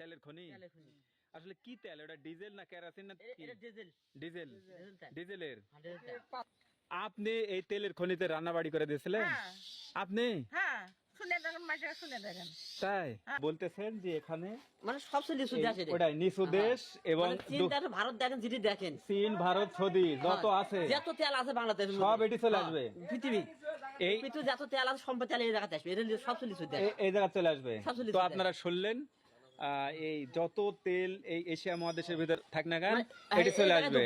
তেলের খনি? তেলের খনি। আসলে কি তেল? ওটা ডিজেল না কেরাসিন না এটা ডিজেল। ডিজেল। ডিজেল ডিজেলের? হ্যাঁ, আপনি এই তেলের খনিতে রান্না বাড়ি করে দিয়েছিলেন? হ্যাঁ। আপনি? হ্যাঁ শুনে দেখেন মাসে শুনে দেখেন। তাই? বলতেছেন যে এখানে মানে সবচেয়ে নিচু দেশ ওটাই নিচু দেশ এবং মানে চীন ভারত দেখেন যেটি দেখেন। চীন ভারত সৌদি যত আছে। যত তেল আছে বাংলাদেশ সব এটি চলে আসবে। পৃথিবী। এই পৃথিবী যত তেল আছে সম্পদ তেল এই জায়গাতে আসবে। এটা সবচেয়ে নিচু দেশ। এই জায়গা চলে আসবে। তো আপনারা শুনলেন এই যত তেল এই এশিয়া মহাদেশের ভিতর থাক না কেন মানে, এটি চলে আসবে।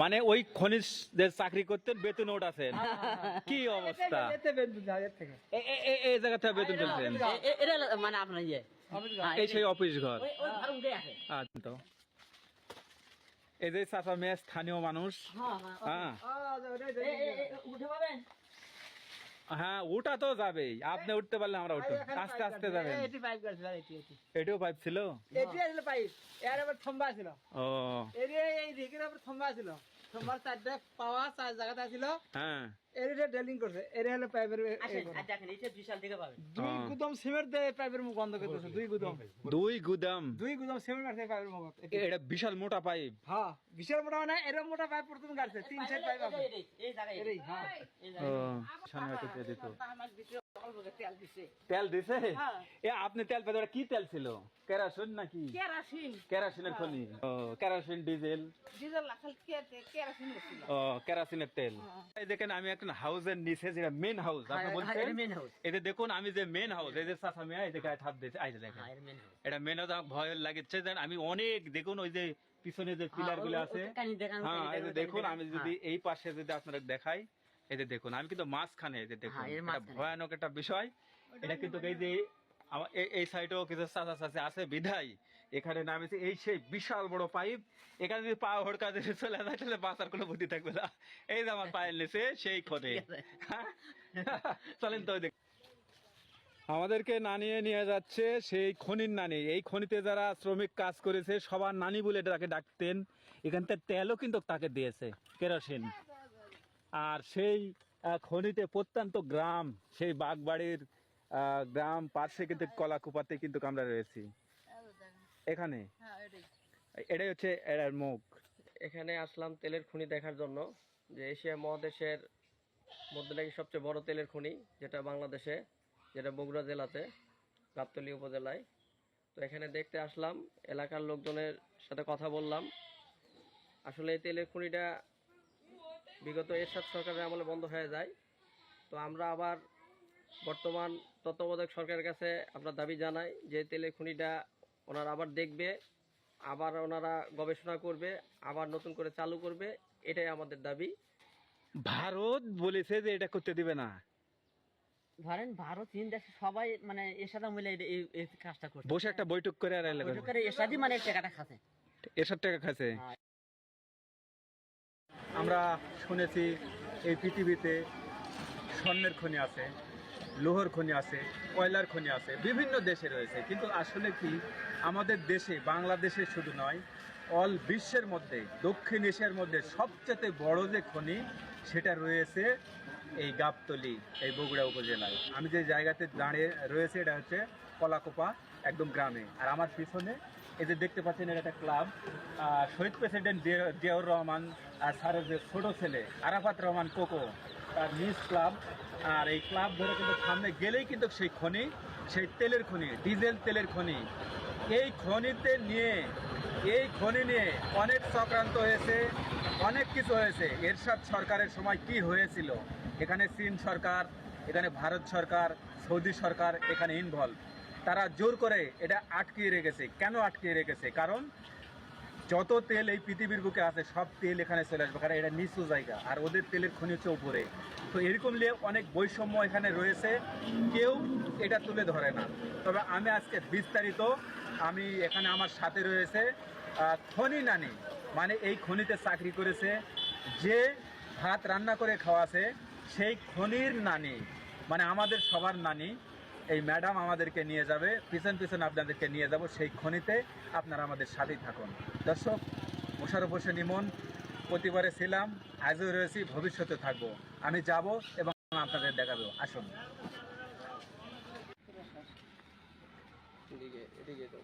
মান ওই খনিজ যে চাকরি করতে বেতন ওঠাছেন। কি অবস্থা? এই জায়গা থেকে। বেতন চলছেন মানে আপনার ইয়ে। অফিস হ্যাঁ, এই সেই অফিস ঘর। আচ্ছা। এই যে চাচা মেয়ে স্থানীয় মানুষ। হ্যাঁ, হ্যাঁ, ওটা তো যাবেই। আপনি উঠতে পারলে আমরা উঠতে আস্তে আস্তে যাবেন। এটি পাইপ করছিল এটি এটি। এটাও পাইপ ছিল? এটি আসলে পাইপ এর আবার থম্বা ছিল। ও। এর এই দিকের আবার থম্বা ছিল। থম্বার চারটা পাওয়া চার জায়গাটা ছিল হ্যাঁ। এটা ডেলিং করছে এর হলো পাইপের দেখেন, এইটা বিশাল দিকে পাবেন। দুই গুদাম গুদম সিমেন্ট দিয়ে পাইপের মুখ বন্ধ করতেছে দুই গুদাম। দুই গুদাম। দুই গুদাম সিমেন্ট মারছে পাইপের মুখ এটা বিশাল মোটা পাইপ হ্যাঁ বিশাল মোটা মানে এরকম মোটা পাইপ প্রথম কাটছে তিন চার পাইপ আছে। এই- এই- এই হ্যাঁ। এই জায়গায়। সামনে দিত। তেল দিছে। তেল দিছে? হ্যাঁ। এ আপনি তেল পেতে কি তেল ছিল? কেরাসিন নাকি? কেরাসিন। কেরাসিনের খনি। ও কেরাসিন ডিজেল। ডিজেল কেরাসিন হচ্ছিল ও কেরাসিনের তেল। এই দেখেন আমি একটা হাউসের নিচে যেটা মেন হাউস আপনি হ্যাঁ, বলছেন? হ্যাঁ, এটা এই যে দেখুন আমি যে মেন হাউস এই যে চাষা মেয়া এই যে গায়ে থাপ দিয়েছে যে দেখেন। হ্যাঁ, এটা মেন হাউস আমার ভয় লাগছে দেন আমি অনেক দেখুন ওই যে পিছনে যে পিলারগুলো আছে। হ্যাঁ এই যে দেখুন আমি যদি এই পাশে যদি আপনারা দেখাই এই যে দেখুন আমি কিন্তু মাঝখানে এই যে দেখুন হ্যাঁ, এটা ভয়ানক একটা বিষয়। এটা কিন্তু এই যে আমার এই- সাইডেও কিছু চাচা চাচা আছে বিধাই। এখানে নামেছে এই সেই বিশাল বড় পাইপ। এখানে যদি পা হড়কা দিয়ে চলে যায় তাহলে বাঁচার কোনো বুদ্ধি থাকবে না। এই যে আমার পায়ের নিচে সেই খনে ঠিক আছে। চলেন তো দেখ- আমাদেরকে নানিয়ে নিয়ে যাচ্ছে সেই খনির নানি। এই খনিতে যারা শ্রমিক কাজ করেছে সবার নানি বলে তাকে ডাকতেন। এখান থেকে তেলও কিন্তু তাকে দিয়েছে কেরোসিন। আর সেই খনিতে প্রত্যন্ত গ্রাম সেই বাগবাড়ির গ্রাম পাশে কিন্তু কলাকুপাতে কিন্তু আমরা রয়েছি। এখানে? হ্যাঁ এটাই। এটাই হচ্ছে এটার মুখ। এখানে আসলাম তেলের খনি দেখার জন্য যে এশিয়া মহাদেশের মধ্যে নাকি সবচেয়ে বড় তেলের খনি যেটা বাংলাদেশে যেটা বগুড়া জেলাতে গাবতলী উপজেলায়। তো এখানে দেখতে আসলাম এলাকার লোকজনের সাথে কথা বললাম। আসলে এই তেলের খনিটা বিগত এরশাদ সরকারের আমলে বন্ধ হয়ে যায়। তো আমরা আবার বর্তমান তত্ত্বাবধায়ক সরকারের কাছে আমরা দাবি জানাই যে তেলের খনিটা ওনারা আবার দেখবে আবার ওনারা গবেষণা করবে আবার নতুন করে চালু করবে এটাই আমাদের দাবি। ভারত বলেছে যে এটা করতে দিবে না। ধরেন ভারত চীন দেশে সবাই মানে এর সাথে মিলে এই- কাজটা করছে। বসে একটা বৈঠক করে আর এর সাথেই মানে টাকাটা খাচ্ছে। এসব টাকা খাচ্ছে। হ্যাঁ। আমরা শুনেছি এই পৃথিবীতে স্বর্ণের খনি আছে, লোহর খনি আছে, কয়লার খনি আছে, বিভিন্ন দেশে রয়েছে। কিন্তু আসলে কি, আমাদের দেশে, বাংলাদেশে শুধু নয়, অল বিশ্বের মধ্যে, দক্ষিণ এশিয়ার মধ্যে সবচেয়ে বড় যে খনি, সেটা রয়েছে এই গাবতলি, এই বগুড়া উপজেলায়। আমি যে জায়গাতে দাঁড়িয়ে রয়েছে, এটা হচ্ছে কলাকোপা, একদম গ্রামে। আর আমার পিছনে এই যে দেখতে পাচ্ছেন, এটা একটা ক্লাব। শহীদ প্রেসিডেন্ট জিয়া- জিয়াউর রহমান আর স্যারের যে ছোট ছেলে, আরাফাত রহমান কোকো, তার নিজ ক্লাব। আর এই ক্লাব ধরে কিন্তু সামনে গেলেই কিন্তু সেই খনি, সেই তেলের খনি, ডিজেল তেলের খনি। এই খনিতে নিয়ে, এই খনি নিয়ে অনেক চক্রান্ত হয়েছে, অনেক কিছু হয়েছে। এরশাদ সরকারের সময় কি হয়েছিল? এখানে চীন সরকার, এখানে ভারত সরকার, সৌদি সরকার এখানে ইনভলভ তারা জোর করে এটা আটকিয়ে রেখেছে। কেন আটকিয়ে রেখেছে? কারণ যত তেল এই পৃথিবীর বুকে আছে, সব তেল এখানে চলে আসবে, কারণ এটা নিচু জায়গা, আর ওদের তেলের খনি হচ্ছে উপরে। তো এরকম নিয়ে অনেক বৈষম্য এখানে রয়েছে, কেউ এটা তুলে ধরে না। তবে আমি আজকে বিস্তারিত, আমি এখানে আমার সাথে রয়েছে খনি নানি। মানে এই খনিতে চাকরি করেছে, যে ভাত রান্না করে খাওয়াছে, সেই খনির নানি মানে আমাদের সবার নানি। এই ম্যাডাম আমাদেরকে নিয়ে যাবে পিছন পিছন আপনাদেরকে নিয়ে যাব সেই খনিতে। আপনারা আমাদের সাথেই থাকুন। দর্শক মোশারফ হোসেন ইমন প্রতিবারে ছিলাম আজও রয়েছি ভবিষ্যতে থাকব। আমি যাব এবং আপনাদের দেখাবো। আসুন। এদিকে তো।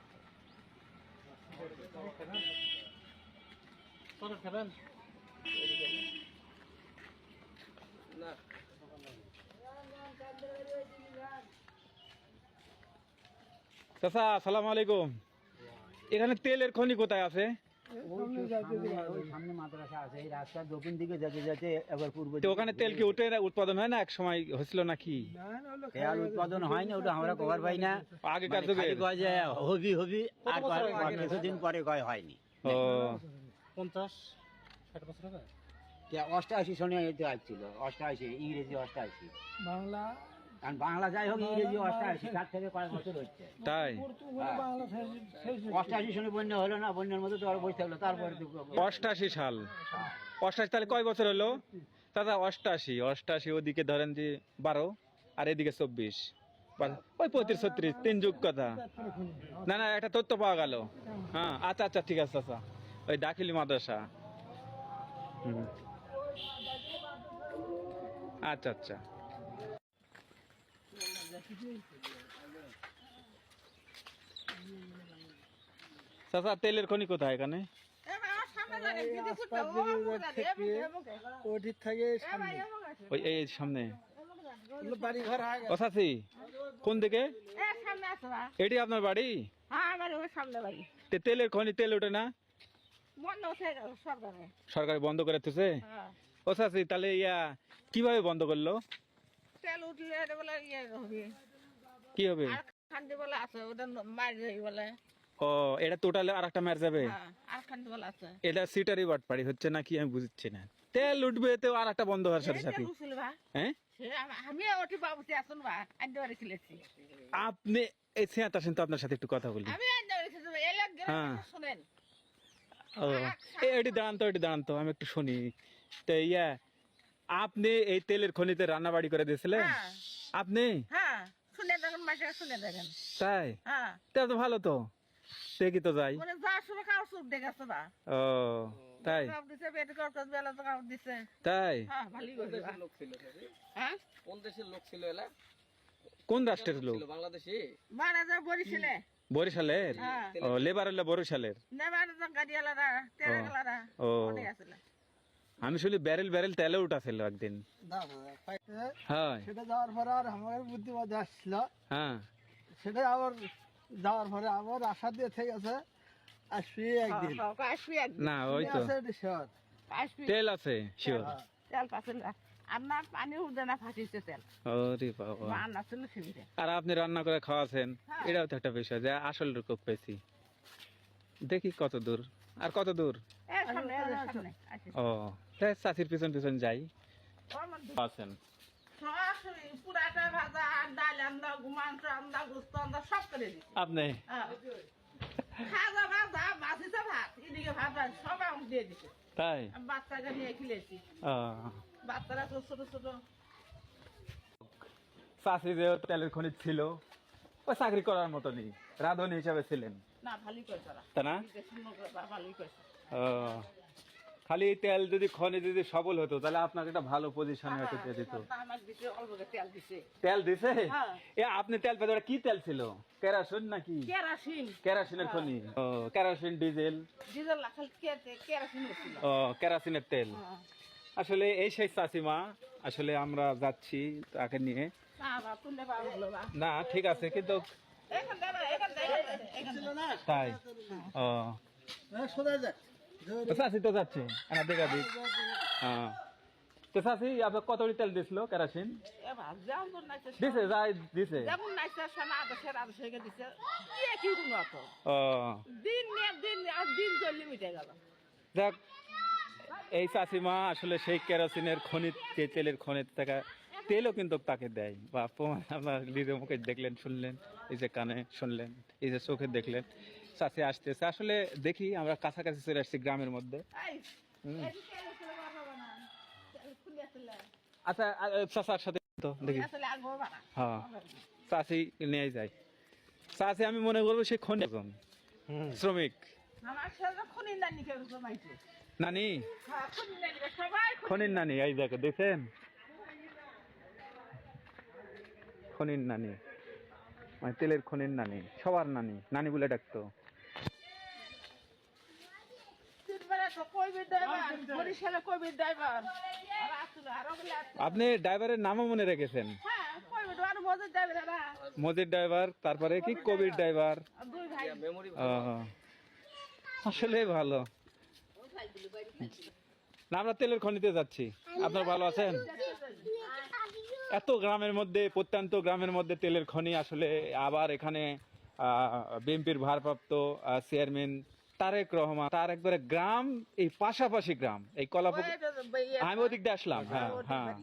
তোরা না। চাচা আসসালামু আলাইকুম। এখানে তেলের খনি কোথায় আছে? সামনে মাদ্রাসা আছে এই রাস্তার দক্ষিণ দিকে যেতে যেতে এবার পূর্ব তো ওখানে তেল কি উঠে উৎপাদন হয় না এক সময় হয়েছিল নাকি? তেল উৎপাদন হয় না ওটা আমরা কভার পাই না। মানে হবি হবি আর কয়- কয় কিছুদিন পরে কয় হয়নি। পঞ্চাশ ষাট বছর অষ্টআশি সনে আসছিল অষ্টআশি ইংরেজি অষ্টআশি বাংলা কারণ বাংলা যাই হোক ইংরেজি অষ্টআশি তার থেকে কয়েক বছর হচ্ছে তাই? সনে বন্যা হলো না বন্যার মধ্যে তো আর বসে থাকল তারপরে অষ্টাশি সাল। অষ্টাশি তাহলে কয় বছর হলো? দাদা অষ্টাশি অষ্টাশি ওদিকে ধরেন যে বারো আর এদিকে চব্বিশ। ওই পঁয়ত্রিশ ছত্রিশ তিন যুগ কথা। না না একটা তথ্য পাওয়া গেল। হ্যাঁ আচ্ছা আচ্ছা ঠিক আছে আচ্ছা। ওই দাখিলি মাদ্রাসা। হুম। আচ্ছা আচ্ছা। চাচা তেলের খনি কোথায় এখানে? ওটির থেকে সামনে। ওই এই সামনে। বাড়ি ঘর ও চাচি কোন দিকে? সামনে আছে না এটি আপনার বাড়ি? হ্যাঁ আমার ওই সামনে বাড়ি। তে তেলের খনি তেল ওঠে না? সরকারে। সরকার বন্ধ করে দিতেছে? হ্যাঁ। ও চাচি তাহলে ইয়া কীভাবে বন্ধ করল? তেল উঠলে বলে ইয়ে হবে কি হবে? আর খান্তি বলে আছে ওটা মার যাই বলে। ও এটা টোটালে আর একটা মার যাবে? আর খান্তি বলে আছে। এটা সিটারি বাটপাড়ি হচ্ছে নাকি আমি বুঝছি না। তেল উঠবে তো আর একটা বন্ধ হওয়ার সাথে সাথে। হ্যাঁ? আমি ওটি বাবুতে আসুন বা খেলেছি। আপনি এই সিয়াত আসেন তো আপনার সাথে একটু কথা বলি। আমি খেলেছি এলাক হ্যাঁ। শুনেন। ও এটি দাঁড়ান তো এটি দাঁড়ান তো আমি একটু শুনি। তো ইয়া আপনি এই তেলের খনিতে রান্না বাড়ি করে দিয়েছিলেন? হ্যাঁ। আপনি? হ্যাঁ শুনে দেখেন মাসে শুনে দেখেন। তাই? হ্যাঁ। তা তো ভালো তো। দেখি তো যাই? মানে সুখ দেখেছে না ও তাই? দিছে পেট করতে বেলা তো কাপ দিছে। তাই? হ্যাঁ ভালোই কোন করছে দেশের লোক ছিল সে? হ্যাঁ? কোন দেশের লোক ছিল এলা? কোন রাষ্ট্রের লোক? ছিল? বাংলাদেশি? মারা যা বরিশালের? হ্যাঁ। ও লেবার হলো বরিশালের? না গাড়িওয়ালারা ও আমি শুনি ব্যারেল ব্যারেল তেলে উঠাছিল একদিন। হ্যাঁ। সেটা যাওয়ার পরে আর আমার বুদ্ধিমত্তা আসছিল। হ্যাঁ। সেটা আবার যাওয়ার পরে আবার আশা দিয়ে থেকে গেছে আসবি একদিন। আসবি একদিন। না ওই তো। তেল আছে শিওর তেল পাছিল আর না পানি উঠে না ফাটিছে তেল। ওরে বাবা। মা ছিল সুবিধা। আর আপনি রান্না করে খাওয়াছেন হ্যাঁ। এটাও তো একটা বিষয় যে আসল রূপ পেয়েছি। দেখি কত দূর। আর কত দূর? ও। তাই চাষির পিছন পিছন যাই। আছেন। পুরাটা ভাজা আর ডাল আন্দা মাংস আন্দা গুস্ত আন্দা সব করে দিছি আপনি। খাজা ভাজা বাসিছে ভাত এদিকে ভাত সব দিয়ে তাই? নিয়ে খেলেছি। বাচ্চারা তো ছোট ছোট। চাষি যে তেলের খনি ছিল ও চাকরি করার মতনই রাঁধুনি হিসাবে ছিলেন। না ভালোই করে তারা তা না? করেছে। ও। খালি তেল যদি খনি যদি সবল হতো তাহলে আপনাকে একটা ভালো পজিশনে হয়তো দিয়ে দিত। আমার দিছে অল্প করে তেল দিছে। তেল দিছে? হ্যাঁ। এ আপনি তেল পেতে কি তেল ছিল? কেরাসিন নাকি? কেরাসিন। কেরাসিনের খনি। ও কেরাসিন ডিজেল? ডিজেল ও কেরাসিনের তেল। আসলে এই সেই চাষিমা আসলে আমরা যাচ্ছি তাকে নিয়ে। না ঠিক আছে কিন্তু তাই। ও। হ্যাঁ, সোজা যায় তো চাষি তো যাচ্ছে না দেখা দিক। হ্যাঁ। তো চাষি আপনার কত তেল দিছিল কেরাসিন? এবার দিছে যাই দিছে। যেমন নাইছে সোনা আদর্শের আদর্শকে দিছে। কি কোনো অত ও। দিন নিয়ে দিন আর দিন চললে মিটে গেল। যাক এই চাষিমা আসলে সেই কেরোসিনের খনি যে তেলের খনি থেকে তেলও কিন্তু তাকে দেয়। বা আপনার নিজের মুখে দেখলেন শুনলেন এই যে কানে শুনলেন এই যে চোখে দেখলেন। চাষি আসতেছে। আসলে দেখি আমরা কাছাকাছি চলে আসছি গ্রামের মধ্যে। আচ্ছা সাথে তো দেখি। হ্যাঁ। চাষি নিয়ে যায় চাষি আমি মনে করব সে খনি শ্রমিক। আমার সাথে খুনি নানি কেউ জমাইছে নানি? হ্যাঁ খুনি নানি সবাই খুনি খনির নানি এই দেখো দেখছেন? খনির নানি। মানে তেলের খনির নানি সবার নানি নানি বলে ডাকতো তিনবারে তো কইবি ড্রাইভার বরিশালে কইবি ড্রাইভার আর আসছিল আর ওগুলো আসছিল। আপনি ড্রাইভারের নামও মনে রেখেছেন। মজির ড্রাইভার তারপরে কি কবির ড্রাইভার। আসলে ভালো। না আমরা তেলের খনিতে যাচ্ছি। আপনার ভালো আছেন? এত গ্রামের মধ্যে প্রত্যন্ত গ্রামের মধ্যে তেলের খনি আসলে আবার এখানে বিএনপির ভারপ্রাপ্ত চেয়ারম্যান তারেক রহমান তার একবারে গ্রাম এই পাশাপাশি গ্রাম এই কলাপুর ইয়ে- আমি ওদিক দিয়ে আসলাম হ্যাঁ হ্যাঁ।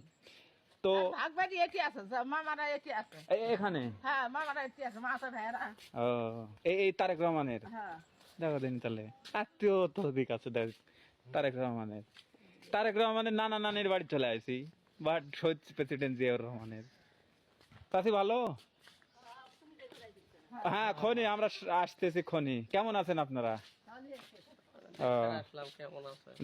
তো ভাগবাড়ি এটি আছে মামারা এটি আছে। এখানে? হ্যাঁ মামারা এটি আছে মাসা ভাইরা ও এই তারেক রহমানের? হ্যাঁ। দেখো দিন তাহলে আত্মীয় তো দিক আছে দেখ তারেক রহমানের। তারেক রহমানের নানা নানির বাড়ি চলে আসি বাট শহীদ প্রেসিডেন্ট জিয়াউর রহমানের। চাষি ভালো? হ্যাঁ খনি আমরা আসতেছি খনি। কেমন আছেন আপনারা?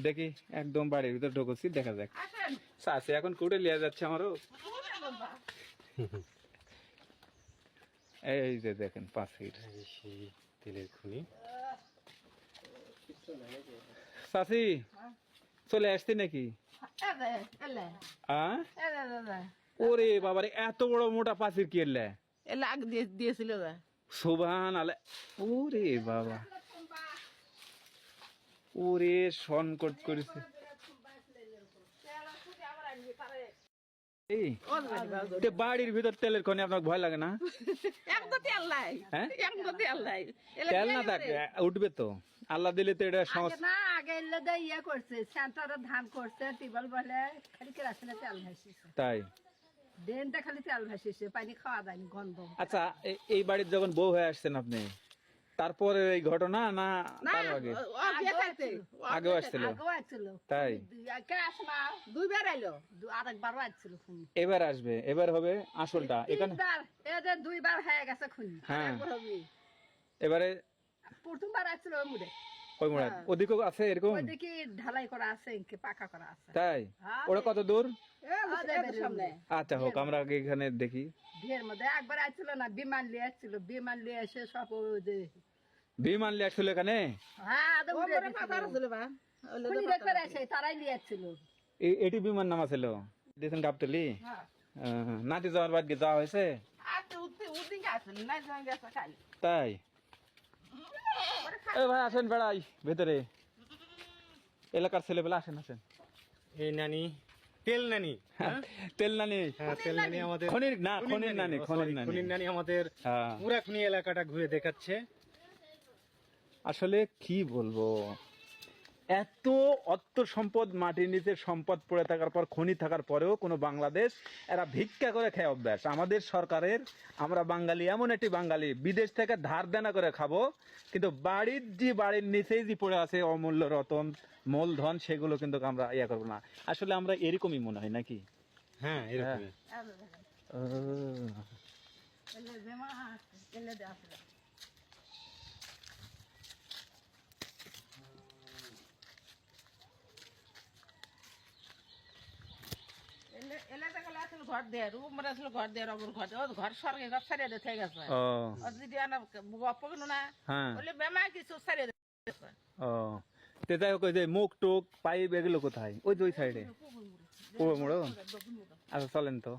দেখি একদম বাড়ির ভিতর ঢুকছি দেখা যাক। আসেন এখন কুটে লিয়ে যাচ্ছে আমারও। এই যে দেখেন পাখির। তেলের খনি। চাষি চলে আসছে নাকি? ওরে বাবারে এত বড় মোটা পাখির কি এলে? দিয়েছিল আলে ওরে বাবা। ওরে সংকট করেছে। বাড়ির ভিতর তেলের খনি আপনার ভয় লাগে না? তেল হ্যাঁ? তেল না থাকে উঠবে তো। আল্লাহ দিলে তো এটা না আগে ইয়ে করছে সেন্টারে ধান করছে টিবল বলে খালি কেরাসিনে তেল ভাসিছে তাই? ড্রেনটা খালি তেল ভাসিছে পানি খাওয়া যায়নি গন্ধ। আচ্ছা এই বাড়ির যখন বউ হয়ে আসছেন আপনি তারপরে এই ঘটনা না না তার আগে? আগে আসছিল। তাই? দুইবার আইলো আরেকবারও আসছিল খুনি। এবার আসবে এবার হবে আসলটা। এখানে দুইবার হয়ে গেছে খুনি হ্যাঁ। এবারে প্রথমবার আসছিল ওই মুড়ে। ওই মোড়া আছে এরকম? ওই ঢালাই করা আছে পাকা করা আছে। তাই? ওরা কত দূর? ওদের বাড়ির সামনে। আচ্ছা হোক আমরা এখানে দেখি। ঢের মধ্যে। একবার আসছিল না বিমান লিয়ে আসছিল। বিমান লিয়ে এসে সব যে বিমান লিয়ে আসছিল এখানে? হ্যাঁ আদম উড়ে ওপরে পাতা ছিল বা? ওলে খুনি দেখবে আসে তারাই লিয়ে আসছিল। এটি বিমান নামা ছিল গাবতলি? হ্যাঁ। নাতি যাওয়ার বাদ গিয়ে যাওয়া হয়েছে? খালি তাই? এ ভাই আসেন বেড়াই ভেতরে। এলাকার ছেলেবেলা আসেন আসেন। এই নানি তেল নানি তেল নানি। হ্যাঁ তেল নানি আমাদের খনির না খনির নানি খনির নানি। খনির নানি আমাদের হ্যাঁ। পুরা খনি এলাকাটা ঘুরে দেখাচ্ছে। আসলে কি বলব? এত অর্থ সম্পদ মাটির নিচে সম্পদ পড়ে থাকার পর খনি থাকার পরেও কোনো বাংলাদেশ এরা ভিক্ষা করে খায় অভ্যাস। আমাদের সরকারের আমরা বাঙালি এমন একটি বাঙালি বিদেশ থেকে ধার দেনা করে খাব কিন্তু বাড়ির যে বাড়ির নিচেই যে পড়ে আছে অমূল্য রতন মূলধন সেগুলো কিন্তু আমরা ইয়া করব না। আসলে আমরা এরকমই মনে হয় নাকি? হ্যাঁ এরকমই। ও, এলে বেমা এলে দে আসলে এলে এলে তো গেলে আসলে ঘর দিয়ে রুম আসলে ঘর দিয়ে রগর ঘর দিয়ে ঘর সরকে ঘর ছাড়িয়ে দিয়ে থেকে গেছে। ও ও যদি আনা গপ্প না বলে বেমা কিছু ছাড়িয়ে দিয়েছে ও তে যাই হোক যে মুখ টুক পাইপ এগুলো কোথায়? ওই ওই সাইডে পূর্ব মোড় আচ্ছা চলেন তো।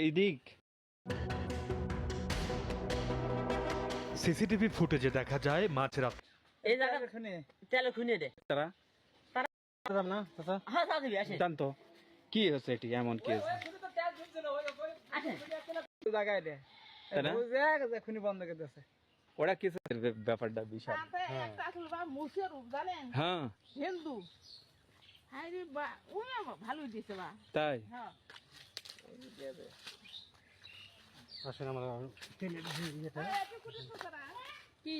এই দিক সিসিটিভি ফুটেজে দেখা যায় মাঝরাত এই জায়গা তেলের খুনি দে। তারা না চাচা? হ্যাঁ চাচি আসেন। জান তো কি হচ্ছে এটি? এমন কি হচ্ছে? জায়গায় দে। তাই বন্ধ করে দিয়েছে। ওরা কি ব্যাপারটা বিশাল। হ্যাঁ। হিন্দু। রে বা ভালোই তাই? হ্যাঁ। আসেন আমরা কি?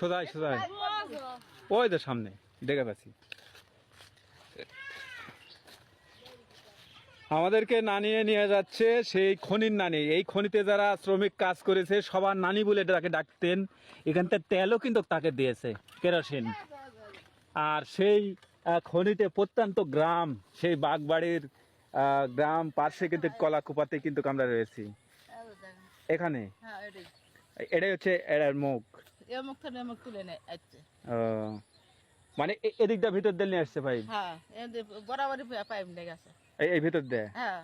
সোজাই সোজাই। ওই তো সামনে দেখে পাচ্ছি আমাদেরকে নানিয়ে নিয়ে যাচ্ছে সেই খনির নানি। এই খনিতে যারা শ্রমিক কাজ করেছে সবার নানি বলে তাকে ডাকতেন। এখানতে তেলও কিন্তু তাকে দিয়েছে কেরোসিন। আর সেই খনিতে প্রত্যন্ত গ্রাম সেই বাগবাড়ির গ্রাম পার্শ্বে কিন্তু কলা কুপাতে কিন্তু আমরা রয়েছি। এখানে? হ্যাঁ এটাই। এটাই হচ্ছে এটার মুখ। এ থেকে এ তুলে নেয় ও, মানে এদিকটা ভিতর দিয়ে নিয়ে আসছে ভাই হ্যাঁ বরাবরই পাইপ নিয়ে গেছে। এই- ভিতর দিয়ে? হ্যাঁ।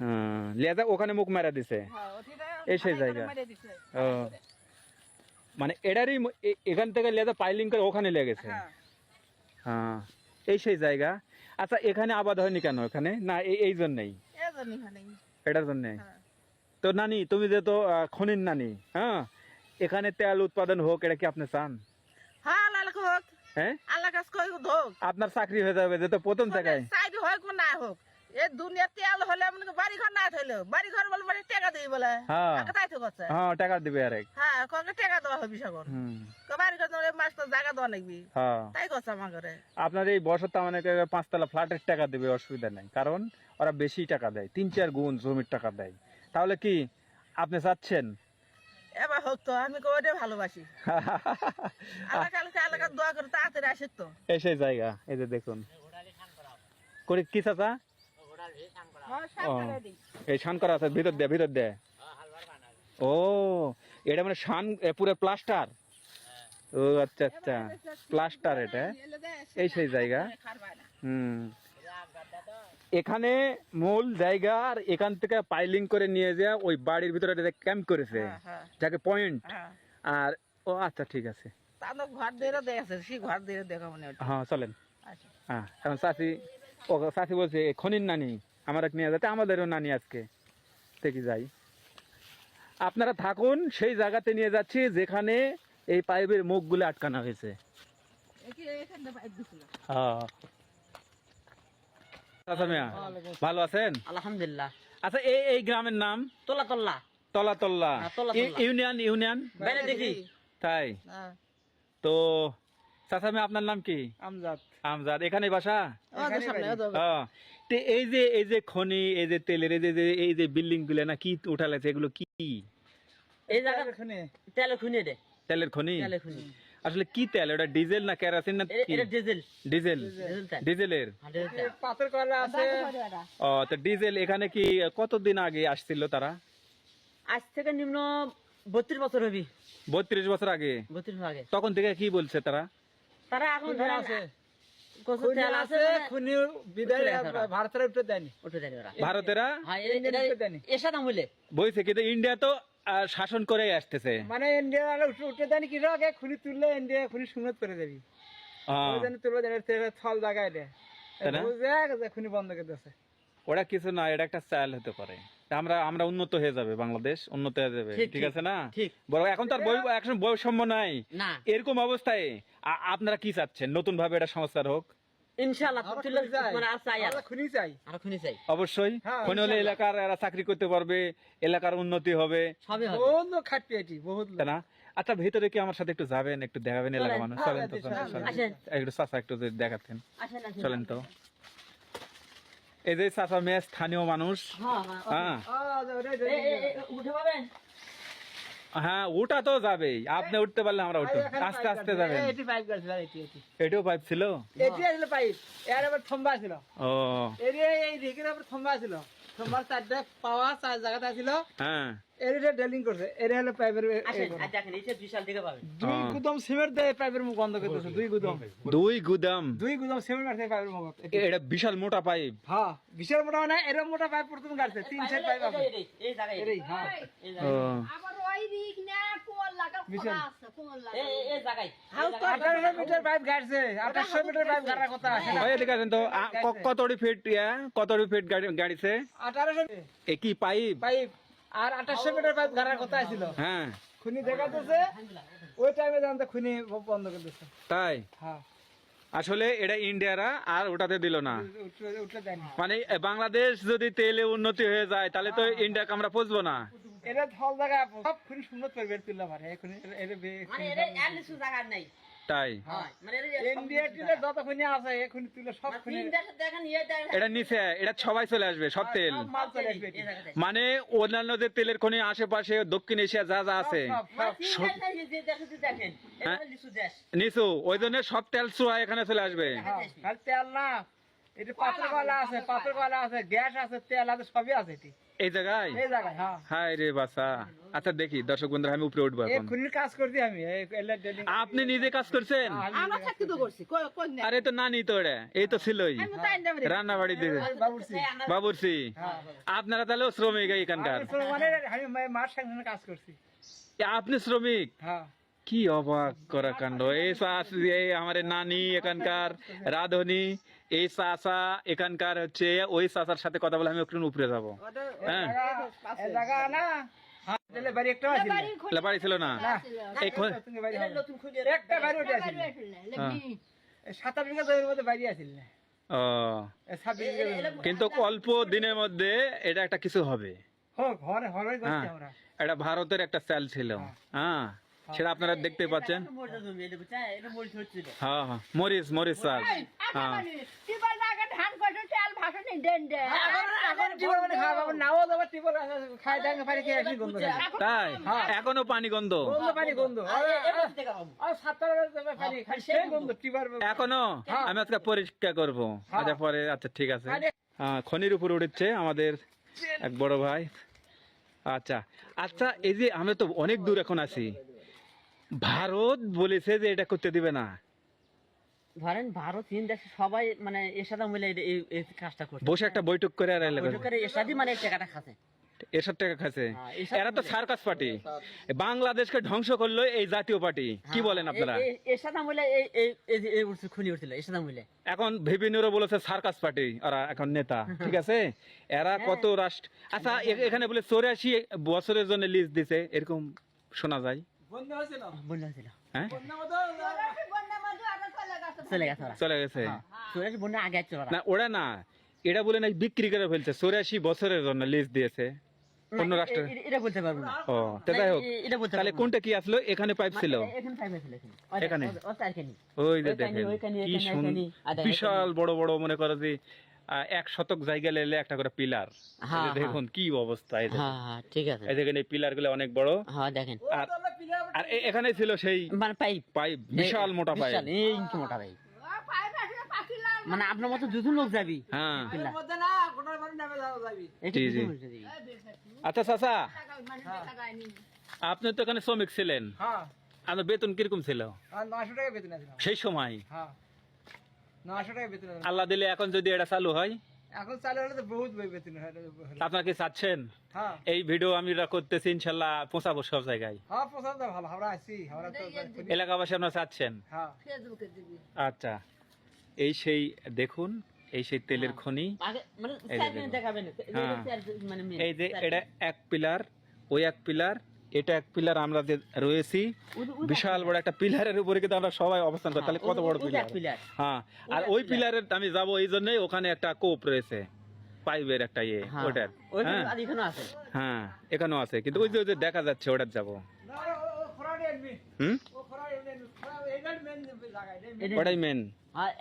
হ্যাঁ লিয়াজা ওখানে মুখ মারা দিছে? হ্যাঁ এই সেই জায়গা। ও। মানে এটারই এখান থেকে লিয়াজা পাইলিং করে ওখানে লেগেছে হ্যাঁ। এই সেই জায়গা। আচ্ছা এখানে আবাদ হয়নি কেন এখানে? না এই এই জন্যই। এটার জন্য। তো নানি তুমি যে তো খনির নানি হ্যাঁ এখানে তেল উৎপাদন হোক এটা কি আপনি চান? হ্যাঁ আল্লাহ হোক। হ্যাঁ? আল্লাহ কাজ কই হোক। আপনার চাকরি হয়ে যাবে যে তো প্রথম জায়গায়। সাইড হোক না হোক। এ দুনিয়া তেল হলে মনে বাড়ি ঘর না থাকলে বাড়ি ঘর বলে মানে টাকা দিই বলে। হ্যাঁ। তাই তো করছে। হ্যাঁ টাকা দিবে আরেক। হ্যাঁ কবে টাকা দেওয়া হবে সাগর হুম। বাড়ি ঘর তোমার মাস তো জায়গা দেওয়া লাগবি। হ্যাঁ। তাই আপনার এই বছর মানে পাঁচতলা ফ্ল্যাটের টাকা দেবে অসুবিধা নাই। কারণ ওরা বেশি টাকা দেয় তিন চার গুণ জমির টাকা দেয়। তাহলে কি আপনি চাচ্ছেন এবার হোক তো আমি ওটা ভালোবাসি। আল্লাহ কালকে আল্লাহ দোয়া করে তাড়াতাড়ি আসে তো। এই জায়গা এই যে দেখুন। করে কি চাচা? ও এই শান করা আছে ভিতর দেয় ভিতর দেয় ও এটা মানে শান পুরো প্লাস্টার? ও আচ্ছা আচ্ছা। প্লাস্টার এটা। এই সেই জায়গা। হুম। এখানে মূল জায়গা আর এখান থেকে পাইলিং করে নিয়ে যা ওই বাড়ির ভিতরে ক্যাম্প করেছে হ্যাঁ যাকে পয়েন্ট হ্যাঁ। আর ও আচ্ছা ঠিক আছে। ঘর দিয়ে দেখেছে সেই ঘর দিয়ে দেখা মানে হ্যাঁ চলেন। আচ্ছা। হ্যাঁ এখন চাষি ও চাষি বলছে "এ খনির নানি আমার এক নিয়ে যাতে আমাদেরও নানি আজকে। থেকে যাই। আপনারা থাকুন সেই জায়গাতে নিয়ে যাচ্ছি যেখানে এই পাইপের মুখগুলো আটকানো হয়েছে। এখানে পাইপ দিছিল। হ্যাঁ। মিয়া, ভালো আছেন? আলহামদুলিল্লাহ। আচ্ছা এই এই গ্রামের নাম? তোলা তোল্লা তলা তল্লা হ্যাঁ। Union union? বাইরে দেখি। তাই? হ্যাঁ। তো চাচা মিয়া, আপনার নাম কি? আমজাদ। আমজাদ। এখানে বাসা? এই যে এই যে খনি এই যে তেলের এই যে এই যে বিল্ডিংগুলো না কি উঠা লাগছে এগুলো কি? এই জায়গা এখানে তেলে খুনে তেলের খনি? তেলে খুনি। আসলে কি তেল? ওটা ডিজেল না কেরাসিন না এটা ডিজেল। ডিজেল। ডিজেল তেল। ডিজেলের। হ্যাঁ। পাথর কয়লা আছে? ও তো ডিজেল এখানে কি কতদিন আগে আসছিল তারা? আজ থেকে নিম্ন বত্রিশ বছর হবি। বত্রিশ বছর আগে? বত্রিশ আগে। তখন থেকে কি বলছে তারা? তারা এখন ধরে আছে। ভারতের হ্যাঁ বলছে কিন্তু ইন্ডিয়া তো শাসন করে আসতেছে। মানে ইন্ডিয়া উঠে উঠে দেয়নি কি? আগে খুনি তুললে ইন্ডিয়া খুনি সুন্নত করে দেবি। হ্যাঁ, ওই জন্য তুলবে দেয়। তেলে থল জায়গায়? যে খুনি বন্ধ করে দিয়েছে। ওরা কিছু না এটা একটা চাল হতে পারে। আমরা আমরা উন্নত হয়ে যাবে বাংলাদেশ উন্নত হয়ে যাবে ঠিক, আছে না। বড় এখন তার বই এখন বৈষম্য নাই। না। এরকম অবস্থায় আপনারা কি চাচ্ছেন? নতুন ভাবে এটা সংস্কার হোক? ইনশাআল্লাহ। মানে আর চাই আর। খুনি চাই। আর খুনি চাই। অবশ্যই। হ্যাঁ, হলে এলাকার এরা চাকরি করতে পারবে এলাকার উন্নতি হবে। সবই হবে। বহুত লোক এটি বহুত না? আচ্ছা ভিতরে কি আমার সাথে একটু যাবেন একটু দেখাবেন এলাকার মানুষ? চলেন তো হ্যাঁ, একটু চাচা একটু যদি দেখাতেন। আসেন আসেন। চলেন তো। এই যে চাচা মেয়ে স্থানীয় মানুষ। হ্যাঁ উঠে পাবেন? হ্যাঁ ওটা তো যাবেই। আপনি উঠতে পারলে আমরা উঠতে আস্তে আস্তে যাবে যাবেন। এটি পাইপ গাড়ছে এটি এটি। এটাও পাইপ ছিল? এটি পাইপ এর আবার থম্বা ছিল। ও। এর এই রিকের আবার থম্বা ছিল। থম্বার চারটা পাওয়া চার জায়গাতে ছিল হ্যাঁ। এর ডেলিং করছে এর হলো পাইপের দেখেন এই বিশাল দিকে পাবেন। দুই হ্যাঁ। সিমেন্ট দিয়ে পাইপের মুখ বন্ধ করে দিয়েছে দুই গুদম। দুই গুদাম। দুই গুদম সিমেন্ট মারছে পাইপের মুখ এটা বিশাল মোটা পাইপ। হ্যাঁ বিশাল মোটা মানে এরকম মোটা পাইপ প্রথম গাড়ছে তিন চার পাইপ আছে। এই- এই জায়গায় এরই হ্যাঁ। এই জায়গায়। আবার ওই দিক না কোন লাগা বিশাল। আছে কোন লাগা। এই এই- এই জায়গায়। হাউস তো আঠারোশো মিটার পাইপ গাড়ছে আঠারোশো মিটার পাইপ গাড়ার কথা ওই এদিকে আসেন তো আ, কতটি ফিট কতটি ফিট গাড়ি গাড়িছে? এ কি পাইপ পাইপ আর আঠাশশো মিটার পাইপ গাড়ার কথা ছিল হ্যাঁ খুনি দেখাতেছে ওই টাইমে জানতে খুনি বন্ধ করে দিচ্ছে তাই হ্যাঁ আসলে এটা ইন্ডিয়ারা আর ওটাতে দিল না মানে বাংলাদেশ যদি তেলে উন্নতি হয়ে যায় তাহলে তো ইন্ডিয়াকে আমরা পুষবো না এটা থল জায়গা সব খুনি সুন্দর করে তুলতে পারে এখনই মানে তাই মানে এটা তিন দেশে দেখেন ইয়ে নিচে এটা সবাই চলে আসবে সব তেল। জায়গাতে মানে অন্যান্য যে তেলের খনি আশেপাশে দক্ষিণ এশিয়া যা যা আছে। সব মানে হ্যাঁ? নিচু ওই জন্য সব তেল চুয়া এখানে চলে আসবে। হ্যাঁ, তেল না এটা পাথর কয়লা আছে পাথর কয়লা আছে গ্যাস আছে তেল আছে সবই আছে এটি। এই জায়গায়? এই জায়গায় হ্যাঁ। হায় রে বাসা আচ্ছা দেখি দর্শক বন্ধুরা আমি উপরে উঠবো এই এখন। খুনির কাজ করছি আমি এলার ডেলিং আপনি নিজে কাজ করছেন? আমার চাকরি তো করছি কই কই না আরে তো নানি তো এটা এই তো ছিলই। আমি রান্না বাড়ি দিবে। বাবুরসি বাবুরসি আপনারা তাহলে শ্রমিক এখানকার। মানে আমি মার সঙ্গে কাজ করছি। আপনি শ্রমিক? হ্যাঁ। কি অবাক করা কাণ্ড। এই আমার নানি এখানকার রাধনি। এই চাষা এখানকার হচ্ছে ওই চাষার সাথে কথা বলে আমি একটু উপরে যাব। হ্যাঁ। এই জায়গা না? হ্যাঁ তাহলে বাড়ি একটা আছে। তাহলে বাড়ি ছিল না। কিন্তু অল্প দিনের মধ্যে এটা একটা কিছু হবে। হ্যাঁ। এটা ভারতের একটা চাল ছিল। হ্যাঁ। সেটা আপনারা দেখতে পাচ্ছেন। হ্যাঁ হ্যাঁ মরিচ মরিচ হ্যাঁ। এখন মানে পানি গন্ধ। তাই? এখনও পানি গন্ধ। এখনও? আমি আজকে পরিষ্কার করব। আচ্ছা পরে আচ্ছা ঠিক আছে। হ্যাঁ, খনির উপর উঠেছে আমাদের এক বড় ভাই। আচ্ছা আচ্ছা এই যে আমরা তো অনেক দূর এখন আছি। ভারত বলেছে যে এটা করতে দিবে না। ধরেন ভারত চীন দেশে সবাই মানে এর সাথে মিলে এই- কাজটা করছে। বসে একটা বৈঠক করে আর এলাকা বৈঠকের এর সাথে মানে টাকাটা খাচ্ছে। এসব টাকা খাচ্ছে। হ্যাঁ, এরা তো সার্কাস পার্টি। বাংলাদেশকে ধ্বংস করল এই জাতীয় পার্টি। কি বলেন আপনারা? এখন বিভিন্নরা বলেছে সার্কাস পার্টি ওরা এখন নেতা। ঠিক আছে? এরা কত রাষ্ট্র আচ্ছা এখানে বলে চৌরাশি বছরের জন্য লিজ দিছে এরকম শোনা যায়। বন্ধ হয়েছিল বন্যা হয়েছিল হ্যাঁ বন্যা মতো চলে গেছে ওরা চলে গেছে চৌরাশি বন্যা আগে আসছিল ওরা না ওরা না এটা বলে না বিক্রি করে ফেলছে চৌরাশি বছরের জন্য লিজ দিয়েছে অন্য না, রাষ্ট্র এ- এ- এটা বলতে পারব না ও তো যাই হোক এটা বলতে তাহলে কোনটা কি আসলো এখানে পাইপ ছিল মানে এখানে পাইপ আছে এখানে ওই- যে দেখেন কি বিশাল বড় বড় মনে করো যে এক শতক জায়গা লেলে একটা করে পিলার। হ্যাঁ, দেখুন কি অবস্থা এই দেখুন। হ্যাঁ হ্যাঁ ঠিক আছে। এই দেখেন এই পিলারগুলো অনেক বড়। হ্যাঁ দেখেন। আর আর এখানে ছিল সেই মানে পাইপ। পাইপ বিশাল মোটা পাইপ। এই ইঞ্চি মোটা পাইপ। মানে আপনার মতো দুজন লোক যাবি। হ্যাঁ। আচ্ছা চাচা। আপনি তো এখানে শ্রমিক ছিলেন। হ্যাঁ। আপনার বেতন কীরকম ছিল? সেই সময়? নশো টাকা বেতন আল্লাহ দিলে এখন যদি এটা চালু হয়? এখন চালু হলে তো বহুত বেতন হয় আপনার কি চাচ্ছেন? হ্যাঁ। এই ভিডিও আমি করতেছি পৌঁছাবো সব জায়গায়। হ্যাঁ আমরা আছি আমরা তো এলাকাবাসী আপনারা চাচ্ছেন? হ্যাঁ। ফেসবুকে দিবি। আচ্ছা। এই সেই দেখুন এই সেই তেলের খনি। মানে এই যে। মানে এটা এক পিলার ওই এক পিলার এটা এক পিলার আমরা যে রয়েছি বিশাল বড় একটা পিলারের উপরে কিন্তু আমরা সবাই অবস্থান করি। তাহলে কত বড় পিলার? হ্যাঁ আর ওই পিলার। পিলারের আমি যাব এই জন্যই ওখানে একটা কোপ রয়েছে পাইপের একটা ইয়ে হ্যাঁ। ওটার। হ্যাঁ। এখানেও আছে। হ্যাঁ এখানেও আছে কিন্তু ওই যে দেখা যাচ্ছে ওটার যাব। ওটাই মেন হ্যাঁ,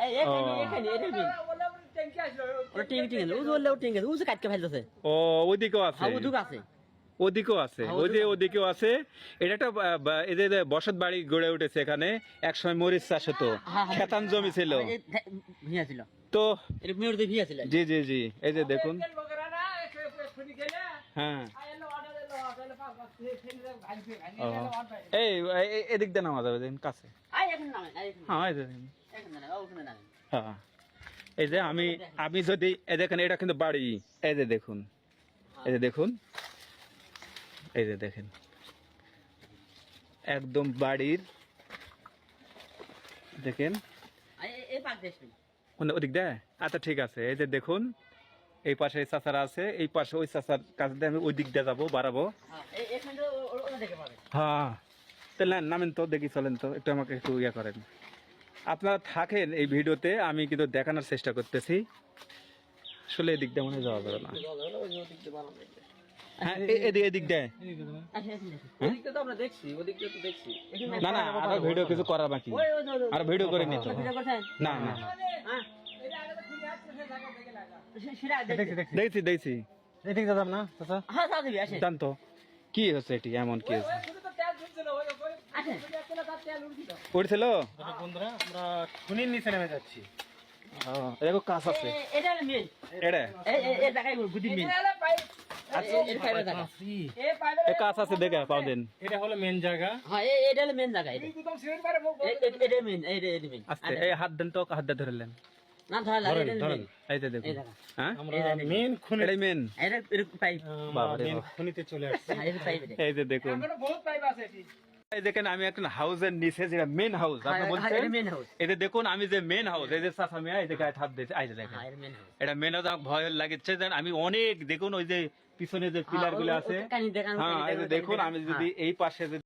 ও। ওইদিকেও আছে। হ্যাঁ, আছে। ওদিকেও আছে। হ্যাঁ, ওই যে ওদিকেও আছে। এটা একটা এই যে বসত বাড়ি গড়ে উঠেছে এখানে একসময় মরিচ চাষ হতো। হ্যাঁ, হ্যাঁ, খেতান জমি ছিল। তো। জি জি জি। এই যে দেখুন। হ্যাঁ। ও। এই এদিক দিয়ে নামা যাবে দেখুন কাছে। হ্যাঁ এই যে। হ্যাঁ। এই আমি আমি যদি দেখেন এটা কিন্তু বাড়ি। এই যে দেখুন। এই যে দেখুন। এই যে দেখেন। একদম বাড়ির দেখেন। এই- এই। কোন ওদিক দেয়? আচ্ছা ঠিক আছে। এই যে দেখুন এই পাশে চাচারা আছে এই পাশে ওই চাচার কাছে আমি ওই দিক দিয়ে যাব বাড়াবো। হ্যাঁ, এই- তাহলে নামেন তো দেখি চলেন তো একটু আমাকে একটু ইয়ে করেন। আপনারা থাকেন এই ভিডিওতে আমি কিন্তু দেখানোর চেষ্টা করতেছি। আসলে এদিক দিয়ে মনে যাওয়া যাবে না। এদিক এদিক দেয়। আসেন, আসেন, আসেন। ওদিকটা তো আমরা দেখছি ওদিকটা তো দেখছি। না না আরও ভিডিও কিছু করার বাকি। আর ভিডিও করে নিত না না। হ্যাঁ। দেখছি। দেখছি এদিকে না চাচা? হ্যাঁ। জানতো। কি হচ্ছে এটি? এমন কি হচ্ছে। উঠছিল বন্ধুরা আমরা খুনির নিচে নেমে যাচ্ছি। কাজ আছে। এটা মেন এটা? গুদি মেন কাজ দেখে পাও দেন। এটা হলো মেন জায়গা। হ্যাঁ এটা হলো মেন জায়গা এটা। এ- এ- মেন এটা মেন আস্তে এই হাত দেন তো হাত দিয়ে ধরলেন না ধরলা ধরেন, এটা ধরেন। এই যে দেখুন। হ্যাঁ? আমরা মেন খুনি মেন এটা পাইপ। মেন খুনিতে চলে আসছে। হ্যাঁ দেখেন আমি হাউসের নিচে যেটা মেন হাউস আপনি হ্যাঁ, বলছেন? এটা মেন হাউস যে দেখুন আমি যে মেন হাউস এই যে এই দিয়েছে দেখেন। হ্যাঁ এটা মেন হাউস এটা আমার ভয় লাগছে আমি অনেক দেখুন ওই যে পিছনে যে পিলারগুলো আছে। হ্যাঁ দেখুন আমি যদি এই পাশে যদি